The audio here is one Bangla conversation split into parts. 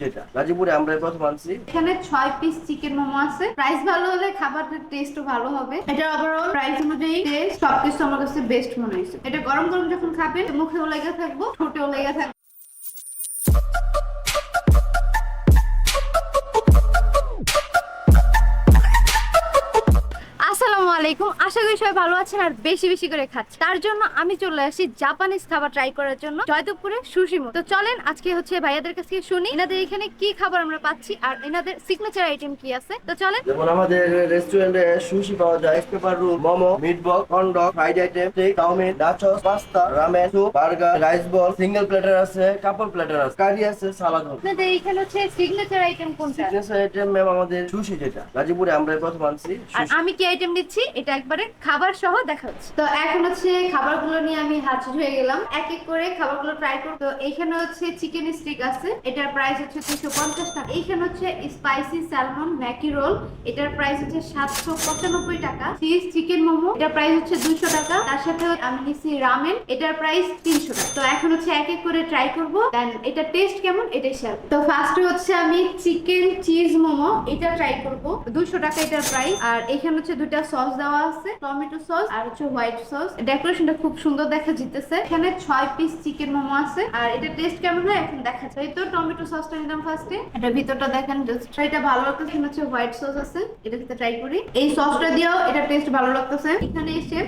যেটা। গাজীপুরে আমরা প্রথম আনছি। এখানে ছয় পিস চিকেন মোমো আছে। প্রাইস ভালো হলে খাবারের টেস্টও ভালো হবে। এটা ওভারঅল প্রাইস অনুযায়ী টেস্ট সবকিছু আমার কাছে বেস্ট মনে হয়েছে। এটা গরম গরম যখন খাবেন, মুখেও লেগে থাকব, ঠোঁটেও লেগে থাকব। আলাইকুম। আশা করি সবাই ভালো আছেন আর বেশি বেশি করে খাচ্ছে তার জন্য আমি চলে আসি জাপানিজ খাবার ট্রাই করার জন্য জয়দেবপুরে সুশিমো তো চলেন আজকে হচ্ছে ভাইয়াদের কাছ থেকে শুনি এনাদের এখানে কি খাবার আমরা পাচ্ছি আর এনাদের সিগনেচার আইটেম কি আছে? তো চলেন। যেমন আমাদের রেস্টুরেন্টে সুশি পাওয়া যায় paper roll momo meat ball corn dog fried item steak chowmein nachos pasta ramen soup burger rice ball single platter আছে কাপল প্লেটার আছে কারি আছে সালাদ হবে আপনাদের এখানে হচ্ছে সিগনেচার আইটেম কোনটা? সিগনেচার আইটেম ম্যাম আমাদের সুশি যেটা। গাজীপুরে আমরা প্রথম আনছি আর আমি কি আইটেম নিচ্ছি? এটা একবারে খাবার সহ দেখা হচ্ছে। তো এখন হচ্ছে খাবারগুলো নিয়ে আমি হাজির হয়ে গেলাম। এক এক করে খাবারগুলো ট্রাই করব। তো এইখানে হচ্ছে চিকেন স্টিক আছে। এটার প্রাইস হচ্ছে দুশো পঞ্চাশ টাকা। এইখানে হচ্ছে স্পাইসি স্যালমন ম্যাকি রোল এটার প্রাইস হচ্ছে সাতশো পঁচানব্বই টাকা। চিজ চিকেন মোমো, এটার প্রাইস হচ্ছে দুশো টাকা। তার সাথে আমি নিচ্ছি রামেন এটার প্রাইস তিনশো টাকা। তো এখন হচ্ছে এক এক করে ট্রাই করব। দেন এটা টেস্ট কেমন এটাই শেয়ার তো ফার্স্টে হচ্ছে আমি চিকেন চিজ মোমো। এটা ট্রাই করব। দুশো টাকা এটার প্রাইস আর এখানে হচ্ছে দুটা সস দেওয়া আছে, টমেটো সস আর হচ্ছে হোয়াইট সস। ডেকোরেশনটা খুব সুন্দর দেখা যেতেছে এখানে ছয় পিস চিকেন মোমো আছে। আর এটা টেস্ট কেমন হয় এখন দেখা যায় তো টমেটো সসটা নিলাম ফার্স্টে এটা ভিতরটা দেখেন এটা ভালো লাগতেছে হচ্ছে হোয়াইট সস আছে। এটা ট্রাই করি। এই সসটা দিয়েও এটা টেস্ট ভালো লাগতেছে। এখানে এসে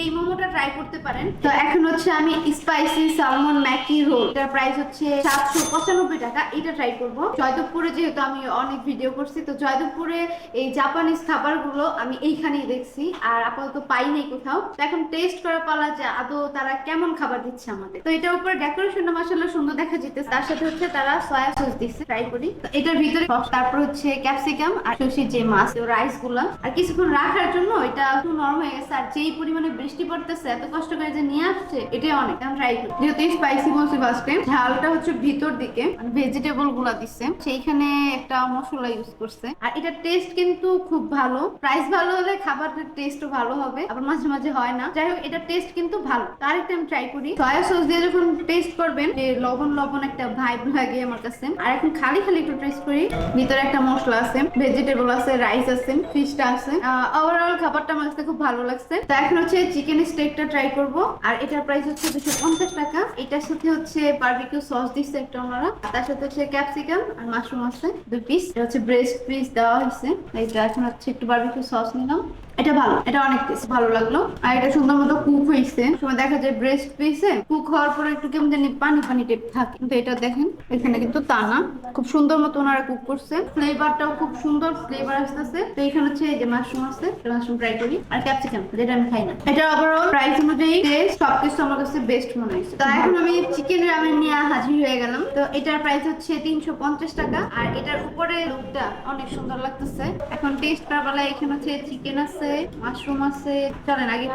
এই মোমোটা ট্রাই করতে পারেন। তো এখন হচ্ছে আমি স্পাইসি সালমন ম্যাকি রোল এটার প্রাইস হচ্ছে সাতশো পঁচানব্বই টাকা, এটা ট্রাই করব। জয়দেবপুরে যেহেতু আমি অনেক ভিডিও করছি, তো জয়দেবপুরে এই জাপানিজ খাবারগুলো আমি এইখানেই দেখছি, আর আপাতত পাই নাই কোথাও। তো এখন টেস্ট করা পালা যে আদৌ তারা কেমন খাবার দিচ্ছে আমাদের। তো এটার উপরে ডেকোরেশনটা মাসাল্লাহ সুন্দর দেখা যেতেছে। তার সাথে হচ্ছে তারা সয়া সস দিচ্ছে ট্রাই করি। তো এটার ভিতরে তারপর হচ্ছে ক্যাপসিকাম আর সর্ষের যে মাছ রাইসগুলা। আর কিছুক্ষণ রাখার জন্য এটা একটু নরম হয়ে গেছে, আর যেই পরিমাণে বৃষ্টি পড়তেছে, এত কষ্ট করে যে নিয়ে আসছে, এটাই অনেক। আমি ট্রাই করি। যেহেতু স্পাইসি বলছি ফার্স্টে ঝালটা হচ্ছে ভিতর দিকে ভেজিটেবলগুলা দিচ্ছে সেইখানে একটা মশলা ইউজ করছে। আর এটা টেস্ট কিন্তু খুব ভালো। প্রাইস ভালো হলে খাবারের টেস্টও ভালো হবে, আবার মাঝে মাঝে হয় না। যাই হোক এটা টেস্ট কিন্তু ভালো। তো আরেকটা আমি ট্রাই করি। সয়া সস দিয়ে যখন টেস্ট করবেন, যে লবণ লবণ একটা ভাইব লাগে আমার কাছে। আর এখন খালি খালি একটু টেস্ট করি। ভিতরে একটা মশলা আছে ভেজিটেবল আছে রাইস আছে ফিশটা আছে। ওভারঅল খাবারটা আমার কাছে খুব ভালো লাগছে। তো এখন হচ্ছে চিকেন স্টেকটা ট্রাই করব। আর এটার প্রাইস হচ্ছে দুশো পঞ্চাশ টাকা। এটার সাথে হচ্ছে বারবিকিউ সস দিচ্ছে একটা ওনারা। তার সাথে হচ্ছে ক্যাপসিকাম আর মাশরুম আছে, দুই পিস এটা হচ্ছে ব্রেস্ট পিস দেওয়া হয়েছে। এটা এখন হচ্ছে একটু বারবিকিউ সস নিলাম। এটা ভালো, এটা অনেক ভালো লাগল। আর এটা সুন্দর মতো কুক হয়েছে। সময় দেখা যায় ব্রেস্ট পিসে কুক হওয়ার পরে একটু কেমন জানি পানি পানি টাইপ থাকে। কিন্তু এটা দেখেন, এখানে কিন্তু তা না। খুব সুন্দর মতো ওনারা কুক করছে। ফ্লেভারটাও খুব সুন্দর ফ্লেভার আসতেছে। তো এখানে হচ্ছে এই যে মাশরুম আছে মাশরুম ট্রাই করি। আর ক্যাপসিকাম যেটা আমি খাই না। এটা ওভারঅল প্রাইস অনুযায়ী সবকিছু আমার কাছে বেস্ট মনে হয়েছে। তো এখন আমি চিকেন রামেন নিয়ে হাজির হয়ে গেলাম। তো এটার প্রাইস হচ্ছে তিনশো পঞ্চাশ টাকা। আর এটার উপরে লুকটা অনেক সুন্দর লাগতেছে। এখন টেস্ট করার বেলায় এখানে হচ্ছে চিকেন আছে। মাশরুম আছে, চলেন আগে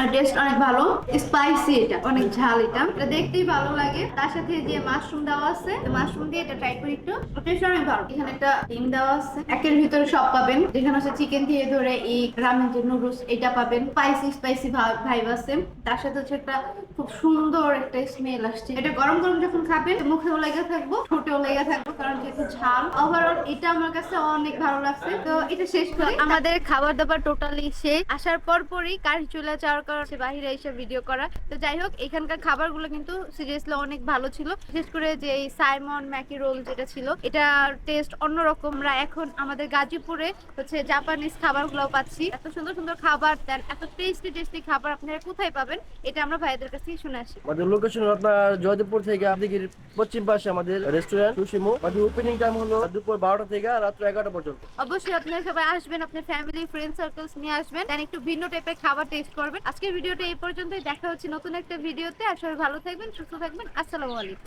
আর টেস্ট অনেক ভালো স্পাইসি এটা, অনেক ঝাল এটা। এটা দেখতেই ভালো লাগে। তার সাথে যে মাশরুম দেওয়া আছে মাশরুম দিয়ে এটা ট্রাই করি একটু। টেস্ট অনেক ভালো। এখানে একটা ডিম দেওয়া আছে। একের ভিতরে সব পাবেন। যেখানে হচ্ছে চিকেন দিয়ে ধরে এই রামেন যে নুডলস এটা পাবেন। স্পাইসি স্পাইসি ভাইব আছে। তার সাথে হচ্ছে একটা খুব সুন্দর একটা স্মেল আসছে। এটা গরম গরম যখন খাবেন, মুখেও লেগে থাকব, ঠোঁটেও লেগে থাকব, কারণ যেহেতু ঝাল। ওভারঅল এটা আমার কাছে অনেক ভালো লাগছে। তো এটা শেষ করি। আমাদের খাবার দাবার টোটালি শেষ আসার পর পরই কার চলে যাওয়ার কারণে বাইরে এসে ভিডিও করা। তো যাই হোক এখানকার খাবারগুলো কিন্তু সিরিয়াসলি অনেক ভালো ছিল। বিশেষ করে যে সাইমন ম্যাকি রোল যেটা ছিল এটার টেস্ট অন্যরকম। আমরা এখন আমাদের গাজীপুরে হচ্ছে জাপানিজ খাবারগুলো পাচ্ছি। এত সুন্দর সুন্দর খাবার দেন এত টেস্টি টেস্টি খাবার আপনারা কোথায় পাবেন এটা আমরা ভাইদের কাছ থেকে শুনে আসি। আমাদের লোকেশন আপনার জয়দেবপুর থেকে আপনাদের পশ্চিম পাশে আমাদের রেস্টুরেন্ট সুশিমো? আমাদের ওপেনিং টাইম হলো দুপুর বারোটা থেকে রাত্র এগারোটা পর্যন্ত। অবশ্যই আপনারা সবাই আসবেন আপনার ফ্যামিলি ফ্রেন্ড সার্কেলস নিয়ে আসবেন দেন একটু ভিন্ন টাইপের খাবার টেস্ট করবেন। আজকের ভিডিওটা এই পর্যন্তই, দেখা হচ্ছে নতুন একটা ভিডিওতে আর সবাই ভালো থাকবেন, সুস্থ থাকবেন। আসসালামু আলাইকুম।